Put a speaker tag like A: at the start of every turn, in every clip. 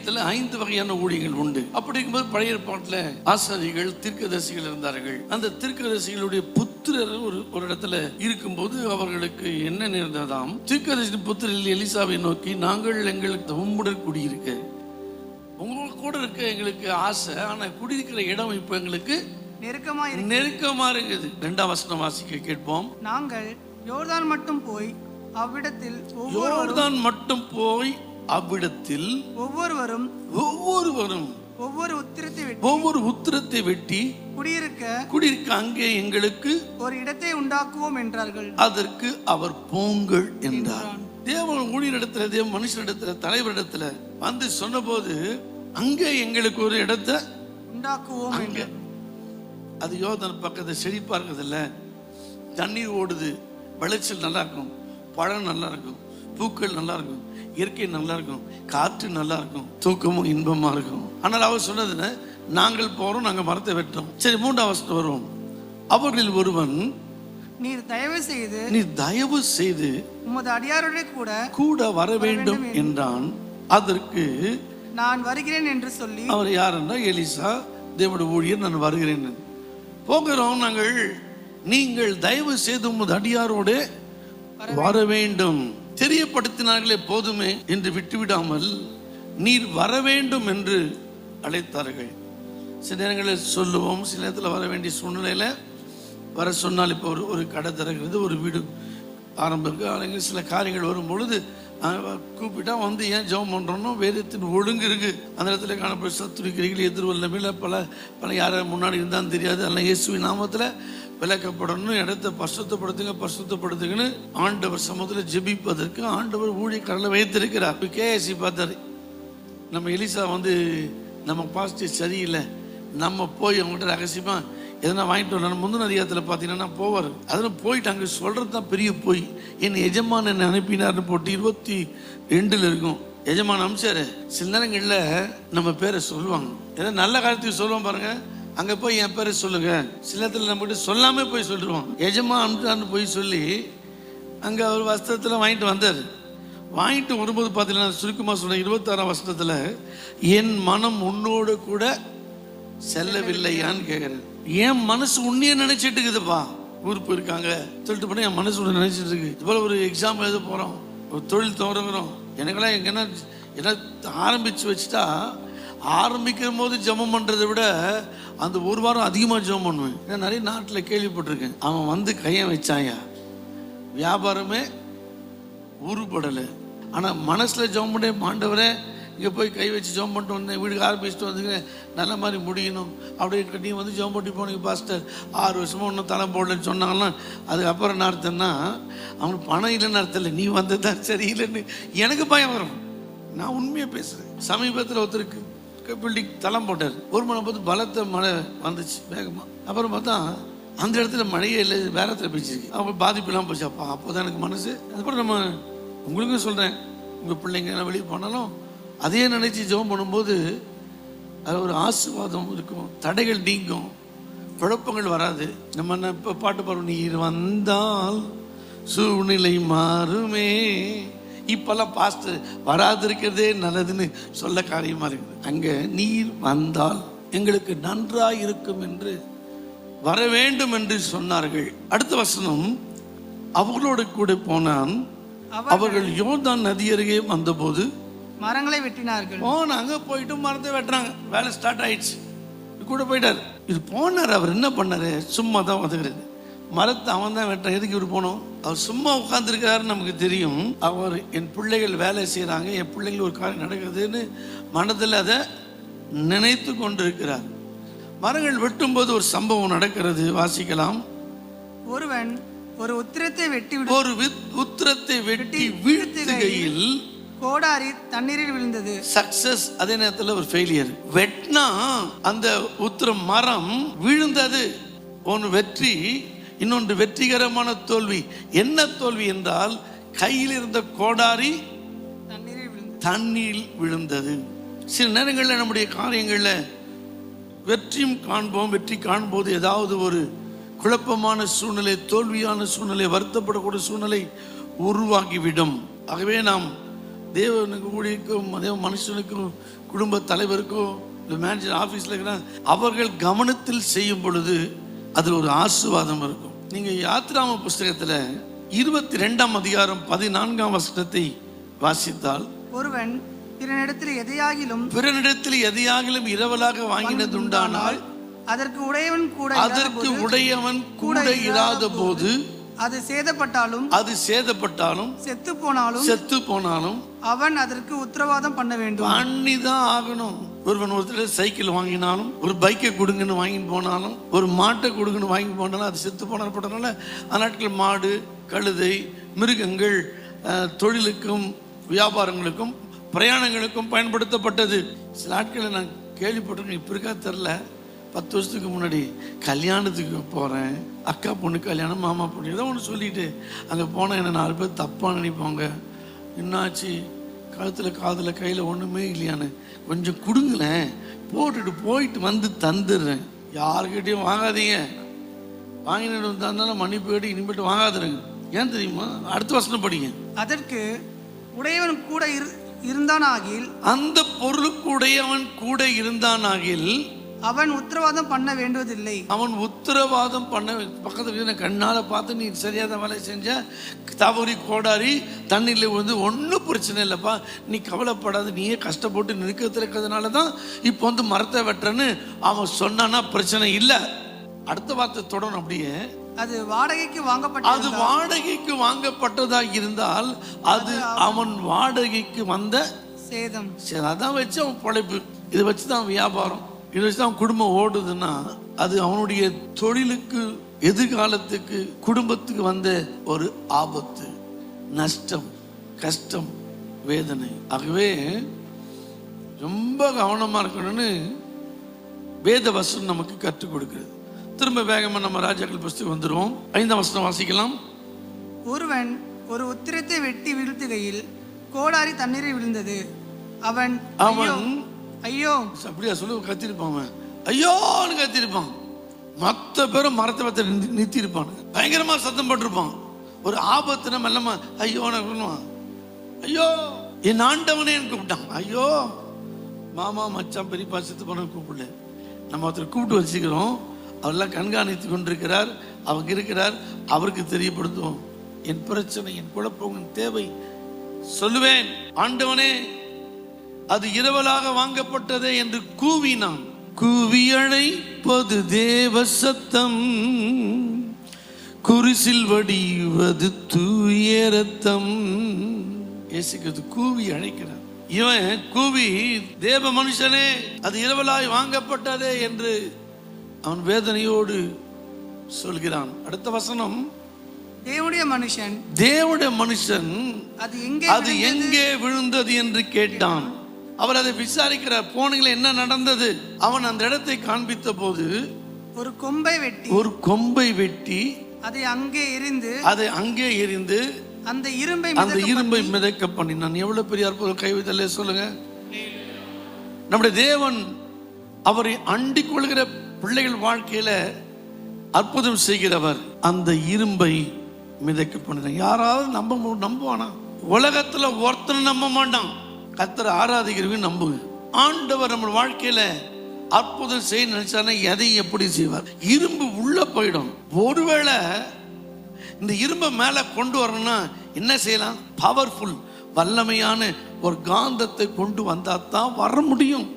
A: ஊழியத்துல ஐந்து வகையான ஊழியங்கள் உண்டு. அப்படி இருக்கும்போது பழைய ஏற்பாட்டுல ஆசாரிகள் தீர்க்கதரிசிகள் இருந்தார்கள். அந்த தீர்க்கதரிசிகளுடைய புத்திரர் ஒரு ஒரு இடத்துல இருக்கும்போது அவர்களுக்கு என்ன நேர்ந்ததாம்? தீர்க்கதரிசி புத்திரில் எலிசாவை நோக்கி நாங்கள் எங்களுக்கு உம்முடன் குடியிருக்க. உங்களுக்கு கூட இருக்க எங்களுக்கு ஆசை ஆனா குடியிருக்கிற இடம் இப்ப எங்களுக்கு
B: நெருக்கமாய் இரு-
A: நெருக்கமா இருக்குது. ரெண்டாம் வசனம் வாசிக்க கேட்போம்.
B: நாங்கள் யோர்தான் மட்டும் போய் அவ்விடத்தில்
A: யோர்தான் மட்டும் போய் அவ்விடத்தில்
B: ஒவ்வொருவரும்
A: ஒவ்வொருவரும்
B: ஒவ்வொரு உத்திரத்தை வெட்டி
A: ஒவ்வொரு உத்திரத்தை வெட்டி
B: குடியிருக்க
A: குடியிருக்க அங்கே எங்களுக்கு
B: ஒரு இடத்தை உண்டாக்குவோம் என்றார்கள்.
A: அதற்கு அவர் போங்கள் என்றார். தேவன் ஊழியரிடத்துல தேவ மனுஷனிடத்துல தலைவரிடத்துல வந்து சொன்னபோது அங்கே எங்களுக்கு ஒரு இடத்தை
B: உண்டாக்குவோம்
A: அங்க. அது யோதன் பக்கத்து செழிப்பா இருக்குதுல்ல. தண்ணீர் ஓடுது. விளைச்சல் நல்லா இருக்கும். பழம் நல்லா இருக்கும். பூக்கள் நல்லா இருக்கும் இயற்கை நல்லா இருக்கும் காற்று நல்லா இருக்கும் தூக்கமும் இன்பமா இருக்கும். ஆனால் அவர் சொன்னதுன்னு நாங்கள் போறோம் நாங்க மரத்தை வெட்டோம் சரி மூன்றாம் வருஷம் வருவோம். அவர்களில் ஒருவன்
B: நீர் தயவு செய்து
A: நீ தயவு செய்து
B: உமது அடியாரோட கூட
A: கூட வர வேண்டும் என்றான். அதற்கு
B: நான் வருகிறேன் என்று சொல்லி
A: அவர் யாருன்னா? எலிசா. தேவனுடைய ஊழியர் நான் வருகிறேன். போகிறோம் நாங்கள் நீங்கள் தயவு செய்து உமது அடியாரோடு வர வேண்டும். தெரியப்படுத்தினார்களே போதுமே என்று விட்டுவிடாமல் நீர் வர வேண்டும் என்று அழைத்தார்கள் சில நேரங்களில் சொல்லுவோம் சில நேரத்தில் வர வேண்டிய சூழ்நிலையில வர சொன்னால் இப்போ ஒரு ஒரு கடை திறக்கிறது ஒரு வீடு ஆரம்பிருக்கு അല്ലെങ്കിൽ சில காரியங்கள் வரும் பொழுது அஹ், கூப்பிட்டா வந்து ஏன் ஜெபம் பண்ணுறோம்னா வேதத்தின் ஒழுங்கு இருக்கு அந்த இடத்துல காணப்படும் சத்துருக்கிறீர்கள் எதிர்வல்லமையில் பல பல யாரை முன்னாடி இருந்தான்னு தெரியாது அல்ல இயேசுவின் நாமத்தில் விளக்கப்படணும் இடத்தை பசுத்தப்படுத்துங்க பசுத்தப்படுத்துங்கன்னு ஆண்டவர் சமூகத்தில் ஜெபிப்பதற்கு ஆண்டவர் ஊழியக்காரர்களை வைத்திருக்கிறார். கேஎஸ்சி பார்த்தாரு. நம்ம எலிசா வந்து நம்ம பாசிட்டிவ் சரியில்லை. நம்ம போய் அவங்ககிட்ட ரகசியமா எதனா வாங்கிட்டு வரணும் முந்தின அதிகாரத்தில் பார்த்தீங்கன்னா போவார். அதில் போயிட்டு அங்கே சொல்கிறது தான் பெரிய போய். என் எஜமான் என்னை அனுப்பினார்னு போட்டு இருபத்தி ரெண்டில் இருக்கும். எஜமான் அம்சாரு சில நேரங்களில் நம்ம பேரை சொல்லுவாங்க. ஏதோ நல்ல காலத்துக்கு சொல்லுவோம் பாருங்கள் அங்கே போய் என் பேரை சொல்லுங்க. சில நேரத்தில் நம்மகிட்ட சொல்லாமல் போய் சொல்லிடுவோம் எஜமா அனுப்பிட்டான்னு போய் சொல்லி அங்கே அவர் வஸ்திரத்தில் வாங்கிட்டு வந்தார். வாங்கிட்டு வரும்போது பார்த்தீங்கன்னா சுருக்கமாக சொன்ன இருபத்தாறாம் வருஷத்துல என் மனம் உன்னோடு கூட செல்லவில்லையான்னு கேட்குறேன் என் மனசு உன்னையே நினைச்சிட்டு இருக்குதுப்பா. ஊர் போயிருக்காங்க. சொல்லிட்டு போனால் என் மனசு ஒன்று நினைச்சிட்டு இருக்கு. இது போல ஒரு எக்ஸாம் எழுத போகிறோம் ஒரு தொழில் தொடங்குறோம் எனக்கெல்லாம் எங்கன்னா ஏன்னா ஆரம்பிச்சு வச்சுட்டா ஆரம்பிக்கிற போது ஜெபம் பண்ணுறதை விட அந்த ஒரு வாரம் அதிகமாக ஜெபம் பண்ணுவேன். ஏன்னா நிறைய நாட்டில் கேள்விப்பட்டிருக்கேன். அவன் வந்து கையை வச்சாயா? வியாபாரமே உருப்படலை. ஆனால் மனசில் ஜெபம் பண்ணே மாண்டவரே இங்கே போய் கை வச்சு ஜெபம் பண்ணிட்டு வந்தேன் வீட்டுக்கு ஆரம்பிச்சுட்டு வந்துங்க நல்ல மாதிரி முடியணும். அப்படியே நீ வந்து ஜெபம் பண்ணி போனீங்க பாஸ்டர். ஆறு வருஷமாக ஒன்றும் தலை போடலன்னு சொன்னாங்கன்னா அதுக்கப்புறம் என்ன அர்த்தம்னா அவனுக்கு பணம் இல்லைன்னு அர்த்தம் இல்லை. நீ வந்தது தான் சரியில்லைன்னு எனக்கு பயம் வரும். நான் உண்மையாக பேசுகிறேன் சமீபத்தில் ஒருத்தருக்கு பில்டிங் தளம் போட்டார். ஒரு மணி போது பலத்த மழை வந்துச்சு வேகமாக அப்புறம் பார்த்தா அந்த இடத்துல மழையே இல்லை வேற இடத்துல போயிடுச்சு அப்போ பாதிப்புலாம் போச்சு. அப்பா அப்போதான் எனக்கு மனசு. அதுக்கப்புறம் நம்ம உங்களுக்கும் சொல்கிறேன் உங்கள் பிள்ளைங்க எல்லாம் வெளியே போனாலும் அதையே நினைச்சு ஜெபம் பண்ணும்போது அதில் ஒரு ஆசீர்வாதம் இருக்கும். தடைகள் நீங்கும். குழப்பங்கள் வராது. நம்ம என்ன இப்போ பாட்டு பாடுவோம் நீர் வந்தால் சூழ்நிலை மாறுமே. இப்பெல்லாம் பாஸ்ட் வராதிருக்கிறதே நல்லதுன்னு சொல்ல காரியமா இருக்குது. அங்க நீர் வந்தால் எங்களுக்கு நன்றாய் இருக்கும் என்று வர வேண்டும் என்று சொன்னார்கள். அடுத்த வசனம் அவர்களோடு கூட போனான். அவர்கள் யோர்தான் நதி அருகே வந்தபோது
B: மரங்களை வெட்டினார்கள்.
A: போனாங்க போயிட்டு மரத்தை வெட்டுறாங்க வேலை ஸ்டார்ட் ஆயிடுச்சு. கூட போயிட்டார். இது போனார் அவர் என்ன பண்ணாரு? சும்மா தான் வந்துக்கிறது மரத்தை அவன் தான் வெட்டான் எதுக்கு இவர் போனோம்? அவர் சும்மா உட்காந்துருக்காருன்னு நமக்கு தெரியும். அவர் என் பிள்ளைகள் வேலை செய்கிறாங்க என் பிள்ளைகள் ஒரு காரியம் நடக்குதுன்னு மனதில் அதை நினைத்து கொண்டிருக்கிறார். மரங்கள் வெட்டும்போது ஒரு சம்பவம் நடக்கிறது. வாசிக்கலாம்.
B: ஒருவன் ஒரு உத்திரத்தை வெட்டி விடு
A: ஒரு உத்திரத்தை வெட்டி வீழ்த்துகையில்
B: கோடாரி தண்ணீரில் விழுந்தது.
A: சக்சஸ் அதே நேரத்தில் ஒரு ஃபெயிலியர் வெட்டினா அந்த உத்திரம் மரம் விழுந்தது. ஒன்று வெற்றி இன்னொன்று வெற்றிகரமான தோல்வி. என்ன தோல்வி என்றால் கையில் இருந்த கோடாரி
B: தண்ணீரில் விழுந்தது.
A: விழுந்தது சில நேரங்களில் நம்முடைய காரியங்களில் வெற்றியும் காண்போம் வெற்றி காண்போது ஏதாவது ஒரு குழப்பமான சூழ்நிலை தோல்வியான சூழ்நிலை வருத்தப்படக்கூடிய சூழ்நிலை உருவாகிவிடும். ஆகவே நாம் தேவனுக்கு ஊழியருக்கும் அதே மனுஷனுக்கும் குடும்ப தலைவருக்கும் இந்த மேனேஜர் ஆஃபீஸில் இருக்கிற அவர்கள் கவனத்தில் செய்யும் பொழுது அதில் ஒரு ஆசிர்வாதம் இருக்கும். நீங்கள் யாத்ராம புஸ்தகத்தில் இருபத்தி ரெண்டாம் அதிகாரம் பதினான்காம் வசனத்தை வாசித்தால்
B: ஒருவன் பிறனிடத்தில் எதையாகிலும்
A: பிறனிடத்தில் எதையாகிலும் இரவலாக வாங்கினது உண்டானால்
B: அதற்கு உடையவன் கூட
A: அதற்கு உடையவன் கூட இராத போது
B: அது சேதப்பட்டாலும்
A: அது சேதப்பட்டாலும்
B: செத்து போனாலும்
A: செத்து போனாலும்
B: அவன் அதற்கு உத்தரவாதம் பண்ண வேண்டும்.
A: பண்ணி தான் ஆகணும். ஒருவன் ஒருத்தர் சைக்கிள் வாங்கினாலும் ஒரு பைக்கை கொடுங்கன்னு வாங்கிட்டு போனாலும் ஒரு மாட்டை கொடுங்கன்னு வாங்கி போனாலும் அது செத்து போனால் போட்டனால அந்த மாடு கழுதை மிருகங்கள் தொழிலுக்கும் வியாபாரங்களுக்கும் பிரயாணங்களுக்கும் பயன்படுத்தப்பட்டது. சில நாட்களில் நான் கேள்விப்பட்டிருக்கேன் இப்போ இருக்கா தெரில பத்து வருஷத்துக்கு முன்னாடி கல்யாணத்துக்கு போகிறேன் அக்கா பொண்ணு கல்யாணம் மாமா பொண்ணு ஏதோ ஒன்று சொல்லிட்டு அங்கே போனால் என்ன நாலு பேர் தப்பாக நினைப்பாங்க. என்னாச்சு? கழுத்தில் காதில் கையில் ஒன்றுமே இல்லையான்னு கொஞ்சம் கொடுங்களேன். போட்டுட்டு போயிட்டு வந்து தந்துடுறேன். யாருக்கிட்டையும் வாங்காதீங்க. வாங்கினு வந்தாலும் மன்னிப்பு கேட்டு இனிமேட்டு வாங்காதுருங்க ஏன் தெரியுமா? அடுத்த வசனம் படிங்க.
B: அதற்கு உடையவன் கூட இரு இருந்தானாகில்
A: அந்த பொருளுக்குடையவன் கூட இருந்தானாகில்
B: அவன் உத்தரவாதம் பண்ண வேண்டுவதில்லை.
A: அவன் உத்தரவாதம் பண்ண பக்கத்துல கண்ணால பார்த்து நீ சரியாத வேலை செஞ்ச தவறி கோடாரி தண்ணியில் விழுந்து ஒன்றும் பிரச்சனை இல்லைப்பா. நீ கவலைப்படாத நீயே கஷ்டப்பட்டு நிற்கிறது இருக்கிறதுனால தான் இப்போ வந்து மரத்தை வெட்டுறன்னு அவன் சொன்னான்னா பிரச்சனை இல்லை. அடுத்த வார்த்தை தொடரும் அப்படியே.
B: அது வாடகைக்கு
A: அது
B: வாங்கப்பட்ட
A: வாடகைக்கு வாங்கப்பட்டதா இருந்தால் அது அவன் வாடகைக்கு வந்த
B: சேதம்.
A: அதான் வச்சு அவன் பொழைப்பு. இதை வச்சு தான் வியாபாரம். இதை வச்சு தான் குடும்பம் ஓடுதுன்னா அது அவனுடைய தொழிலுக்கு எதிர்காலத்துக்கு குடும்பத்துக்கு வந்த ஒரு ஆபத்து நஷ்டம் கஷ்டம் வேதனை. ஆகவே ரொம்ப கவனமா இருக்கணும்னு வேத வசனம் நமக்கு கற்றுக் கொடுக்குது திரும்ப வேகமா நம்ம ராஜாக்கள் புஸ்தகம் வந்துருவோம் ஐந்தாம் வசனம் வாசிக்கலாம்.
B: ஒருவன் ஒரு உத்திரத்தை வெட்டி வீழ்த்துகையில் கோடாரி தண்ணீரில் விழுந்தது. அவன்
A: அவன்
B: ஐயோ.
A: அப்படியா சொல்லு கத்திருப்பான் அவன். ஐயோன்னு கத்திருப்பான். மற்ற பேரும் மரத்தை பத்த நிறுத்திருப்பான் பயங்கரமா சத்தம் போட்டிருப்பான். ஒரு ஆபத்து நம்ம இல்லாம ஐயோன்னு சொல்லுவான் ஐயோ என் ஆண்டவனே கூப்பிட்டான். ஐயோ மாமா மச்சான் பெரியப்பா சித்து பண்ண கூப்பிடல. நம்ம ஒருத்தர் கூப்பிட்டு வச்சுக்கிறோம். அவரெல்லாம் கண்காணித்து கொண்டிருக்கிறார். அவங்க இருக்கிறார். அவருக்கு தெரியப்படுத்துவோம். என் பிரச்சனை என் குழப்பம் தேவை. சொல்லுவேன். ஆண்டவனே அது இரவலாக வாங்கப்பட்டதே என்று கூவினான். கூவி அழைப்பது தேவ சத்தம். குரிசில் வடிவது தூய ரத்தம் இயேசுக்கு கூவி அழைக்கிறான் இவன் கூவி தேவ மனுஷனே அது இரவலாய் வாங்கப்பட்டதே என்று அவன் வேதனையோடு சொல்கிறான். அடுத்த வசனம்.
B: தேவனுடைய மனுஷன்
A: தேவனுடைய மனுஷன்
B: அது எங்கே
A: அது எங்கே விழுந்தது? என்று கேட்டான். அவர் அதை விசாரிக்கிறார் போனீங்களே என்ன நடந்தது? அவன் அந்த இடத்தை காண்பித்த போது
B: ஒரு கொம்பை வெட்டி
A: ஒரு கொம்பை வெட்டி
B: அதை அங்கே எரிந்து
A: அதை அங்கே எரிந்து
B: அந்த இரும்பை
A: அந்த இரும்பை மிதக்க பண்ணினான் எவ்வளவு பெரிய அற்புதம் கைவித்தலே சொல்லுங்க. நம்முடைய தேவன் அவரை அண்டிக் கொள்கிற பிள்ளைகள் வாழ்க்கையில அற்புதம் செய்கிறவர். அந்த இரும்பை மிதக்க பண்ணினான். யாராவது நம்ப நம்புவானா? உலகத்துல ஒருத்தனை நம்ப மாட்டான். கத்தரை ஆராதிக்கிறவங்க நம்புங்க. ஆண்டவர் நம்ம வாழ்க்கையில அற்புதம் செய்ய நினைச்சானா எதையும் எப்படி செய்வார்? இரும்பு உள்ள போயிடும். ஒருவேளை இந்த இரும்பை மேலே கொண்டு வரணும்னா என்ன செய்யலாம்? பவர்ஃபுல் வல்லமையான ஒரு காந்தத்தை கொண்டு வந்தால் தான் வர முடியும்.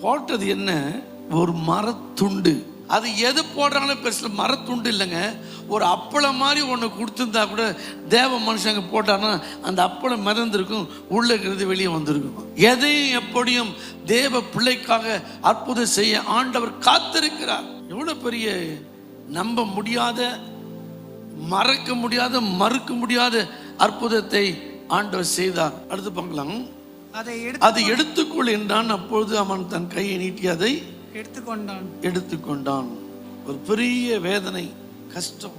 A: போட்டது என்ன? ஒரு மரத்துண்டு. அது எது போடுறாங்களோ பெருசு மரத்துண்டு இல்லைங்க. ஒரு அப்பளம் மாதிரி ஒன்று கொடுத்துருந்தா கூட தேவ மனுஷங்க போட்டாங்கன்னா அந்த அப்பளம் மிதந்திருக்கும். உள்ள இருக்கிறது வெளியே வந்திருக்கும். எதையும் எப்படியும் தேவ பிள்ளைக்காக அற்புதம் செய்ய ஆண்டவர் காத்திருக்கிறார். எவ்வளோ பெரிய நம்ப முடியாத மறக்க முடியாத மறுக்க முடியாத அற்புதத்தை ஆண்டவர் செய்தார். அடுத்து பார்க்கலாம்.
B: அதை
A: எடுத்துக்கொள் என்றான். அப்பொழுது அவன் தன் கையை நீட்டி அதை
B: எடுத்துக்கொண்டான்.
A: எடுத்துக்கொண்டான். ஒரு பெரிய வேதனை. கஷ்டம்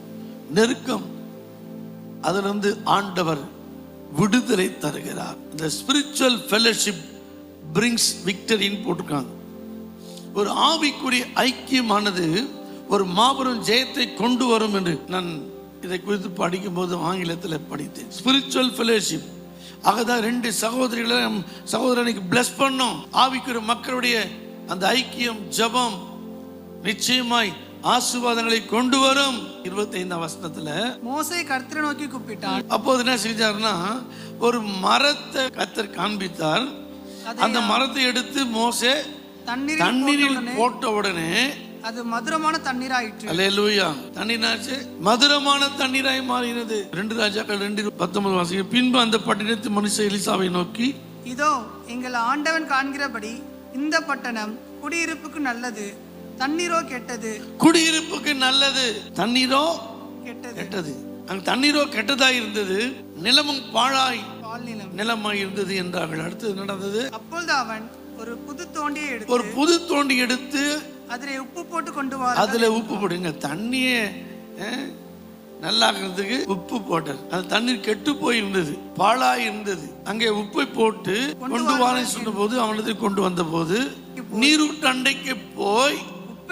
A: நெருக்கம் அதிலிருந்து ஆண்டவர் விடுதலை தருகிறார். இந்த ஸ்பிரிச்சுவல் ஃபெலோஷிப் பிரிங்ஸ் விக்டரின்னு போட்டிருக்காங்க. ஒரு ஆவிக்குரிய ஐக்கியமானது ஒரு மாபெரும் ஜெயத்தை கொண்டு வரும் என்று நான் இதை குறித்து படிக்கும்போது ஆங்கிலத்தில் படித்தேன். ஸ்பிரிச்சுவல் ஃபெலோஷிப் ஆகதான் ரெண்டு சகோதரிகளை நம் சகோதரனுக்கு பிளஸ் பண்ணோம். ஆவிக்குரிய மக்களுடைய அந்த ஐக்கியம் ஜெபம் நிச்சயமாய் ஆசீர்வாதங்களை கொண்டு வரும். இருபத்தைந்தாம் வசனத்துல
B: மோசே கர்த்தரை நோக்கி கூப்பிட்டான்.
A: அப்போது என்ன செஞ்சாருன்னா ஒரு மரத்தை கத்தர் காண்பித்தார். அந்த மரத்தை எடுத்து மோசே
B: தண்ணீரில்
A: தண்ணீரில் போட்ட உடனே
B: அது மதுரமான தண்ணீராயிற்று.
A: அல்லேலூயா. தண்ணீராச்சு. மதுரமான தண்ணீராய் மாறினது. ரெண்டு ராஜாக்கள் ரெண்டு பத்தொன்பது வாசிக்க பின்பு அந்த பட்டினத்து மனுஷ எலிசாவை நோக்கி
B: இதோ எங்கள் ஆண்டவன் காண்கிறபடி இந்த பட்டணம் குடியிருப்புக்கு நல்லது. தண்ணீரோ கெட்டது.
A: குடியிருப்புக்கு நல்லது. தண்ணீரோ
B: கெட்டது.
A: கெட்டது. அங்க தண்ணீரோ கெட்டதா இருந்தது. நிலமும் பாழாய் நிலமாய் இருந்தது என்றார்கள். அடுத்தது நடந்தது?
B: அப்பொழுது அவன் ஒரு புது தோண்டியை எடுத்து
A: ஒரு புது தோண்டி எடுத்து
B: அதிலே உப்பு போட்டு கொண்டு வா
A: அதுல உப்பு போடுங்க. தண்ணியே நல்லாக்குறதுக்கு உப்பு போட்டார் அந்த தண்ணீர் கெட்டு போய் இருந்தது. பாழாய் இருந்தது. அங்கே உப்பை போட்டு கொண்டு வாரேன் சொன்ன போது அவனது கொண்டு வந்த போது நீரூட்டு அண்டைக்கு போய்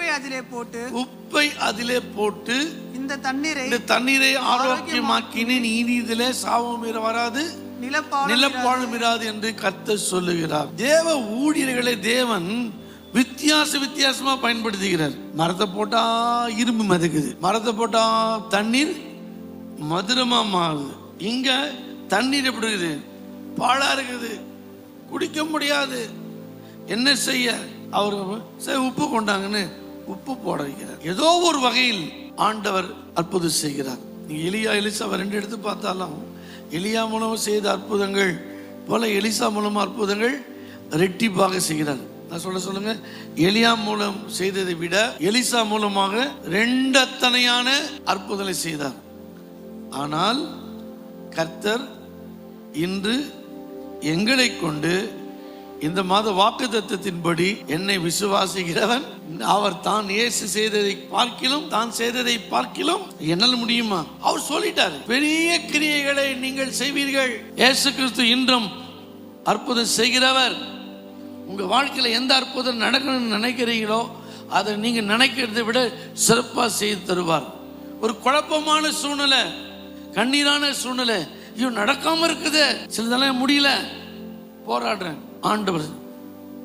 B: உப்பை அதிலே போட்டு
A: உப்பை அதிலே போட்டு
B: இந்த தண்ணீரை
A: இந்த தண்ணீரை ஆரோக்கியமாக்கினேன் இனி இதிலே சாபம் வராது நிலப்பாழும் இராது. என்று கர்த்தர் சொல்லுகிறார். தேவ ஊழியர்களை தேவன் வித்தியாச வித்தியாசமா பயன்படுத்துகிறார். மரத்தை போட்டா இரும்பு மிதக்குது. மரத்தை போட்டா தண்ணீர் மதுரமா மாறுது. இங்க தண்ணீர் எப்படி இருக்குது? பாழா இருக்குது. குடிக்க முடியாது. என்ன செய்ய? அவர் சரி உப்பு கொண்டாங்கன்னு உப்பு போட வைக்கிறார். ஏதோ ஒரு வகையில் ஆண்டவர் அற்புதம் செய்கிறார். நீங்க எலியா எலிசா ரெண்டு எடுத்து பார்த்தாலும் எலியா மூலம் செய்த அற்புதங்கள் போல எலிசா மூலமாக அற்புதங்கள் ரெட்டிப்பாக செய்கிறார். நான் சொல்ல சொல்லுங்க எலியா மூலம் செய்ததை விட எலிசா மூலமாக ரெண்டு அத்தனையான அற்புதங்களை செய்தார். ஆனால் கர்த்தர் இன்று எங்களை கொண்டு இந்த மாத வாக்கு தத்துவத்தின்படி என்னை விசுவாசிக்கிறவன் அவர் தான் இயேசு செய்ததை பார்க்கிலும் தான் செய்ததை பார்க்கிலும் என்னால் முடியுமா? அவர் சொல்லிட்டார் பெரிய கிரியைகளை நீங்கள் செய்வீர்கள். இயேசு கிறிஸ்து இன்றும் அற்புதம் செய்கிறவர். உங்க வாழ்க்கையில எந்த அற்புதம் நடக்கணும்னு நினைக்கிறீங்களோ அதை நீங்க நினைக்கிறதை விட சிறப்பாக செய்து தருவார். ஒரு குழப்பமான சூழ்நிலை கண்ணீரான சூழ்நிலை ஐயோ நடக்காம இருக்குது. சிலதெல்லாம் முடியல. போராடுறேன். ஆண்டவர்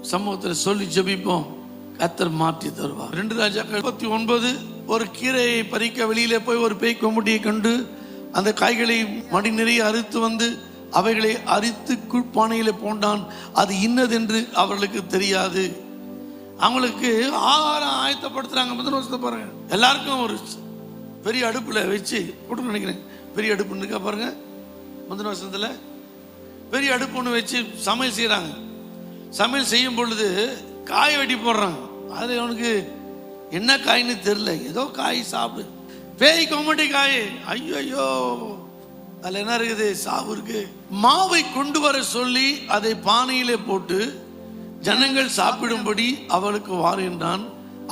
A: சமூகத்தில் சொல்லி ஜெபிப்போம். கத்தர் மாற்றி தருவார். ரெண்டு ராஜாக்கள் முப்பத்தி ஒன்பது ஒரு கீரையை பறிக்க வெளியிலே போய் ஒரு பேய் கொம்புட்டியை கண்டு அந்த காய்களை மடி நிறைய அறுத்து வந்து அவைகளை அரித்து குழ்பானையில் போண்டான். அது இன்னதென்று அவர்களுக்கு தெரியாது. அவங்களுக்கு ஆகாரம் ஆயத்தப்படுத்துறாங்க. முதல் வருஷத்தை பாருங்க. எல்லாருக்கும் ஒரு பெரிய அடுப்பில் வச்சு போட்டு நினைக்கிறேன். பெரிய அடுப்புன்னு இருக்கா பாருங்க. முதல் வருஷத்தில் பெரிய அடுப்பு ஒன்று வச்சு சமையல் செய்கிறாங்க சமையல் செய்யும் பொழுது காய் வெட்டி போடுறாங்க. அது அவனுக்கு என்ன காய்ன்னு தெரில ஏதோ காய் சாப்பிடு. பேய் கொமட்டி காய். ஐயோ ஐயோ அதில் என்ன இருக்குது? சாவு இருக்கு. மாவை கொண்டு வர சொல்லி அதை பானையிலே போட்டு ஜனங்கள் சாப்பிடும்படி அவளுக்கு வாருகின்றான்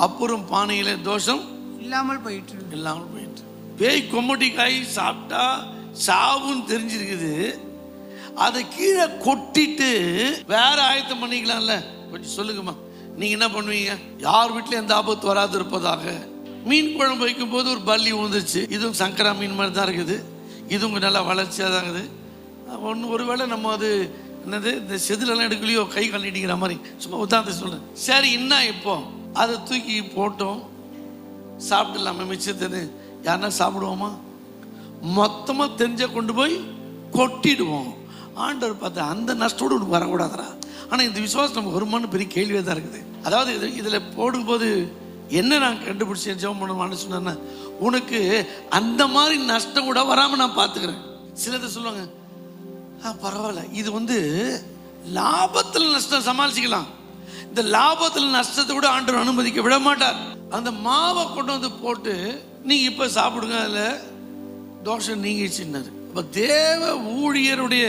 A: அப்புறம் பானையிலே தோஷம்
B: இல்லாமல் போயிற்று.
A: இல்லாமல் போயிட்டு பேய் கொம்மட்டி காய் சாப்பிட்டா சாவுன்னு தெரிஞ்சிருக்குது. அதை கீழே கொட்டிட்டு வேற ஆயத்தம் பண்ணிக்கலாம்ல. கொஞ்சம் சொல்லுங்கம்மா. நீங்க என்ன பண்ணுவீங்க? யார் வீட்லயும் எந்த ஆபத்து வராது இருப்பதாக. மீன் குழம்பு வைக்கும் போது ஒரு பல்லி ஊந்துச்சு இதுவும் சங்கரா மீன் மாதிரி தான் இருக்குது. இதுவும் நல்லா வளர்ச்சியாக தான் இருக்குது. ஒன்று ஒருவேளை நம்ம அது என்னது இந்த செதிலெல்லாம் எடுக்கலையோ கை கழட்டிங்கிற மாதிரி. சும்மா உதாரணத்தை சொல்லுங்க சரி என்ன இப்போ? அதை தூக்கி போட்டோம். சாப்பிடலாமே மிச்சத்தை. யாருன்னா சாப்பிடுவோமா? மொத்தமாக தெரிஞ்ச கொண்டு போய் கொட்டிடுவோம். ஆண்டவர் பார்த்தா அந்த நஷ்டோடு உனக்கு வரக்கூடாதுரா ஆனால் இந்த விசுவாசம் நமக்கு வருமானு பெரிய கேள்வியாக தான் இருக்குது. அதாவது இது இதில் போடும்போது என்ன நான் கண்டுபிடிச்சேன் ஜெபம் பண்ணுவான்னு சொன்னேன்னா உனக்கு அந்த மாதிரி நஷ்டம் கூட வராமல் நான் பார்த்துக்கிறேன். சிலதை சொல்லுவாங்க ஆ பரவாயில்ல. இது வந்து லாபத்தில் நஷ்டம் சமாளிச்சுக்கலாம். இந்த லாபத்தில் நஷ்டத்தை கூட ஆண்டவர் அனுமதிக்க விட மாட்டார் அந்த மாவை கொண்டு வந்து போட்டு நீங்கள் இப்போ சாப்பிடுங்க அதில் தோஷம் நீங்கிச்சுன்னாரு இப்போ தேவ ஊழியருடைய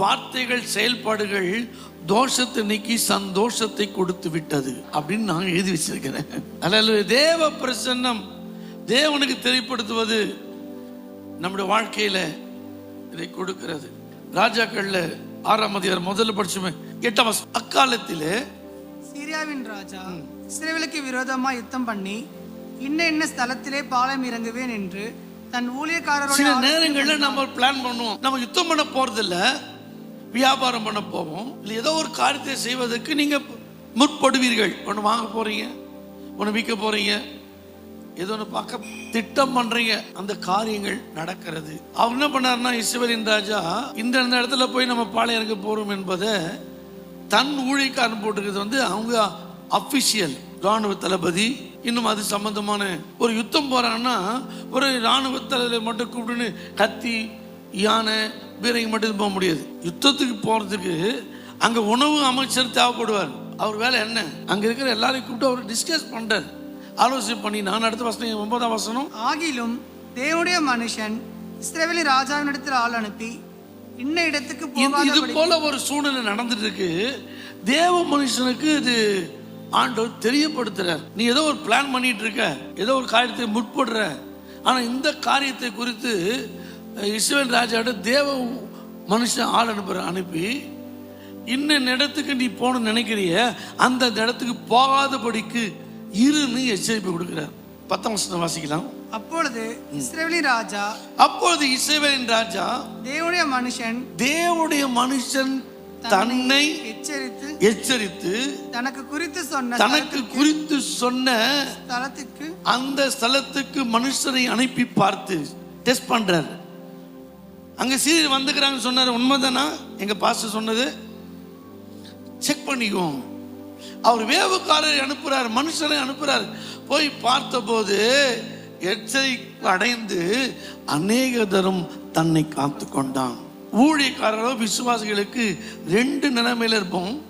A: வார்த்தைகள் செயல்பாடுகள் தோஷத்தை நீக்கி சந்தோஷத்தை கொடுத்து விட்டது அப்படின்னு நான் எழுதி வச்சிருக்கிறேன். அல்ல தேவ பிரசன்னம் தேவனுக்கு தெரியப்படுத்துவது நம்முடைய வாழ்க்கையில இதை கொடுக்கிறது. ராஜாக்கள்ல ஆறாம் அதிகாரம் முதல்ல படிச்சுமே எட்டாம். அக்காலத்திலே
B: சீரியாவின் ராஜா இஸ்ரேலுக்கு விரோதமா யுத்தம் பண்ணி இன்ன இன்ன ஸ்தலத்திலே பாலம் இறங்குவேன் என்று தன் ஊழியக்காரரோட
A: சில நேரங்கள்ல நம்ம பிளான் பண்ணுவோம். நம்ம யுத்தம் பண்ண போறது இல்ல வியாபாரம் பண்ண போவோம். இல்லை ஏதோ ஒரு காரியத்தை செய்வதற்கு நீங்கள் முற்படுவீர்கள். ஒன்று வாங்க போகிறீங்க ஒன்று விற்க போகிறீங்க ஏதோ ஒன்று பார்க்க திட்டம் பண்ணுறீங்க அந்த காரியங்கள் நடக்கிறது. அவர் என்ன பண்ணாருன்னா இஸ்ரவேலின் ராஜா இந்த இடத்துல போய் நம்ம பாளையருக்கு போகிறோம் என்பதை தன் ஊழிக்காரன் போட்டுக்கிறது வந்து அவங்க அஃபிஷியல் ராணுவ தளபதி. இன்னும் அது சம்பந்தமான ஒரு யுத்தம் போகிறாங்கன்னா ஒரு ராணுவ தளபதி மட்டும் கூப்பிட்டுன்னு கத்தி யானை வீரங்க மட்டும் போக முடியாது. யுத்தத்துக்கு போறதுக்கு அங்க உணவு அமைச்சர் தேவைப்படுவார். அவர் வேலை என்ன? அங்க இருக்கிற எல்லாரையும் கூப்பிட்டு அவர் டிஸ்கஸ் பண்றாரு. ஆலோசனை பண்ணி நான் அடுத்த வசனம் ஒன்பதாம் வசனம்.
B: ஆகிலும் தேவனுடைய மனுஷன் இஸ்ரவேலின் ராஜாவினிடத்தில் ஆள் அனுப்பி இன்ன இடத்துக்கு
A: இது போல ஒரு சூழ்நிலை நடந்துட்டு இருக்கு தேவ மனுஷனுக்கு இது ஆண்டவர் தெரியப்படுத்துறார். நீ ஏதோ ஒரு பிளான் பண்ணிட்டு இருக்க ஏதோ ஒரு காரியத்தை முற்படுற. ஆனா இந்த காரியத்தை குறித்து அஹ், இஸ்ரவேல் ராஜாவோட தேவ மனுஷன் ஆள் அனுப்புற அனுப்பி இன்ன இடத்துக்கு நீ போகணும்னு நினைக்கிறிய அந்த இடத்துக்கு போகாதபடிக்கு இருன்னு எச்சரிப்பு கொடுக்கிறார். பத்தாம் வசனம் வாசிக்கலாம்.
B: அப்பொழுது இஸ்ரவேலின் ராஜா
A: அப்பொழுது இஸ்ரவேலின் ராஜா
B: தேவனுடைய மனுஷன்
A: தேவனுடைய மனுஷன் தன்னை
B: எச்சரித்து
A: எச்சரித்து
B: தனக்கு குறித்து சொன்ன
A: தனக்கு குறித்து சொன்ன
B: ஸ்தலத்துக்கு
A: அந்த ஸ்தலத்துக்கு மனுஷரை அனுப்பி பார்த்து டெஸ்ட் பண்றாரு. அங்க சீரியர் வந்துக்கிறாங்க சொன்னார். உண்மைதானா? எங்க பாஸ்டர் சொன்னது செக் பண்ணிக்குவோம் அவர் வேவுக்காரரை அனுப்புறார் மனுஷரை அனுப்புறார். போய் பார்த்தபோது எச்சரி அடைந்து அநேக தரும் தன்னை காத்து கொண்டான். ஊழியக்காரரோ விசுவாசிகளுக்கு ரெண்டு நிலைமையில இருப்போம்.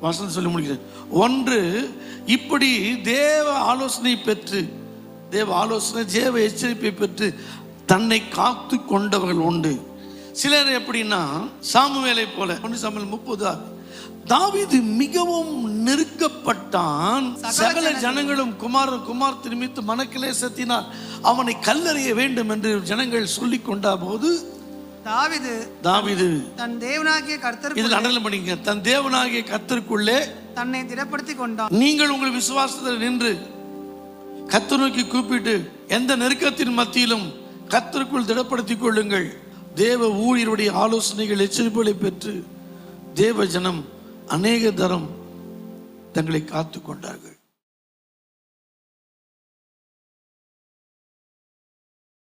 A: வசனம் சொல்லி முடிக்கிறேன். ஒன்று இப்படி தேவ ஆலோசனை பெற்று தேவ ஆலோசனை தேவ எச்சரிப்பை பெற்று தன்னை காத்து கொண்டவர்கள் உண்டு. சிலர் எப்படின்னா சாமுவேலை போல ஒன்று சாமுவேல் முப்பது தாவீது மிகவும் நெருக்கப்பட்டான். சகல ஜனங்களும் குமார குமார் நிமித்து மனக்கிலேசத்தினால் அவனை கல்லறிய வேண்டும் என்று ஜனங்கள் சொல்லிக் கொண்ட போது
B: தாவிது
A: தாவீது.
B: தன் தேவனாகிய கர்த்தர்
A: இதில் அடல் பண்ணிக்க தன் தேவனாகிய கத்தருக்குள்ளே
B: தன்னை திடப்படுத்தி கொண்டான்.
A: நீங்கள் உங்கள் விசுவாசத்தில் நின்று கத்து நோக்கி கூப்பிட்டு எந்த நெருக்கத்தின் மத்தியிலும் கத்தருக்குள் திடப்படுத்திக் கொள்ளுங்கள். தேவ ஊழியருடைய ஆலோசனைகள் எச்சரிப்புகளை பெற்று தேவ ஜனம் அநேக தரம் தங்களை காத்து கொண்டார்கள்.